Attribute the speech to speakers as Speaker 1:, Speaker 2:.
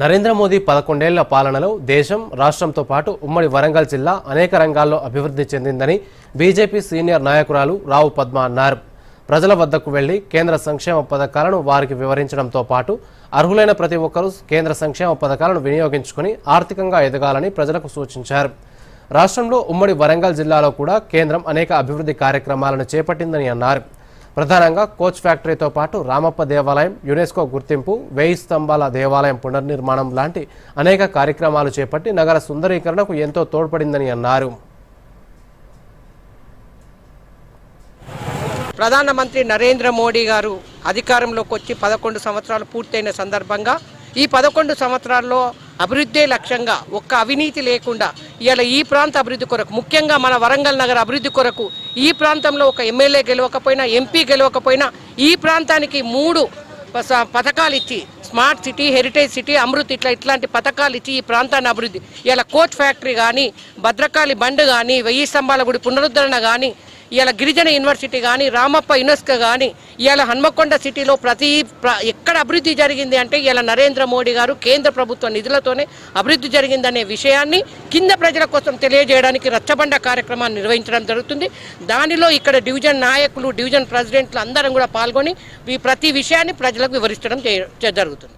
Speaker 1: నరేంద్ర మోదీ పదకొండేళ్ళ పాలనలో దేశం రాష్ట్రంతో పాటు ఉమ్మడి వరంగల్ జిల్లా అనేక రంగాల్లో అభివృద్ధి చెందిందని బీజేపీ సీనియర్ నాయకురాలు రావు పద్మ అన్నారు. ప్రజల వద్దకు వెళ్ళి కేంద్ర సంక్షేమ పథకాలను వారికి వివరించడంతో పాటు అర్హులైన ప్రతి ఒక్కరూ కేంద్ర సంక్షేమ పథకాలను వినియోగించుకుని ఆర్థికంగా ఎదగాలని ప్రజలకు సూచించారు. రాష్ట్రంలో ఉమ్మడి వరంగల్ జిల్లాలో కూడా కేంద్రం అనేక అభివృద్ధి కార్యక్రమాలను చేపట్టిందని అన్నారు. ప్రధానంగా కోచ్ ఫ్యాక్టరీతో పాటు రామప్ప దేవాలయం యునెస్కో గుర్తింపు వేయి స్తంభాల దేవాలయం పునర్నిర్మాణం లాంటి అనేక కార్యక్రమాలు చేపట్టి నగర సుందరీకరణకు ఎంతో తోడ్పడిందని అన్నారు.
Speaker 2: ప్రధానమంత్రి నరేంద్ర మోడీ గారు అధికారంలోకి వచ్చి పదకొండు సంవత్సరాలు పూర్తయిన సందర్భంగా ఈ పదకొండు సంవత్సరాల్లో అభివృద్ధే లక్ష్యంగా ఒక్క అవినీతి లేకుండా ఇవాళ ఈ ప్రాంత అభివృద్ధి కొరకు ముఖ్యంగా మన వరంగల్ నగర అభివృద్ధి కొరకు ఈ ప్రాంతంలో ఒక ఎమ్మెల్యే గెలవకపోయినా ఎంపీ గెలవకపోయినా ఈ ప్రాంతానికి మూడు పథకాలు ఇచ్చి smart city heritage city Amrut ఇట్లా ఇట్లాంటి పథకాలు ఇచ్చి ఈ ప్రాంతాన్ని అభివృద్ధి. ఇలా కోచ్ ఫ్యాక్టరీ కానీ భద్రకాళి బండ్ కానీ వెయ్యి స్తంభాల గుడి పునరుద్ధరణ కానీ ఇవాళ గిరిజన యూనివర్సిటీ కానీ రామప్ప యునెస్కో కానీ ఇవాళ హన్మకొండ సిటీలో ప్రతి ఎక్కడ అభివృద్ధి జరిగింది అంటే ఇవాళ నరేంద్ర మోడీ గారు కేంద్ర ప్రభుత్వ నిధులతోనే అభివృద్ధి జరిగిందనే విషయాన్ని కింద ప్రజల కోసం తెలియజేయడానికి రచ్చబండ కార్యక్రమాన్ని నిర్వహించడం జరుగుతుంది. దానిలో ఇక్కడ డివిజన్ నాయకులు డివిజన్ ప్రెసిడెంట్లు అందరం కూడా పాల్గొని ఈ ప్రతి విషయాన్ని ప్రజలకు వివరించడం జరుగుతుంది.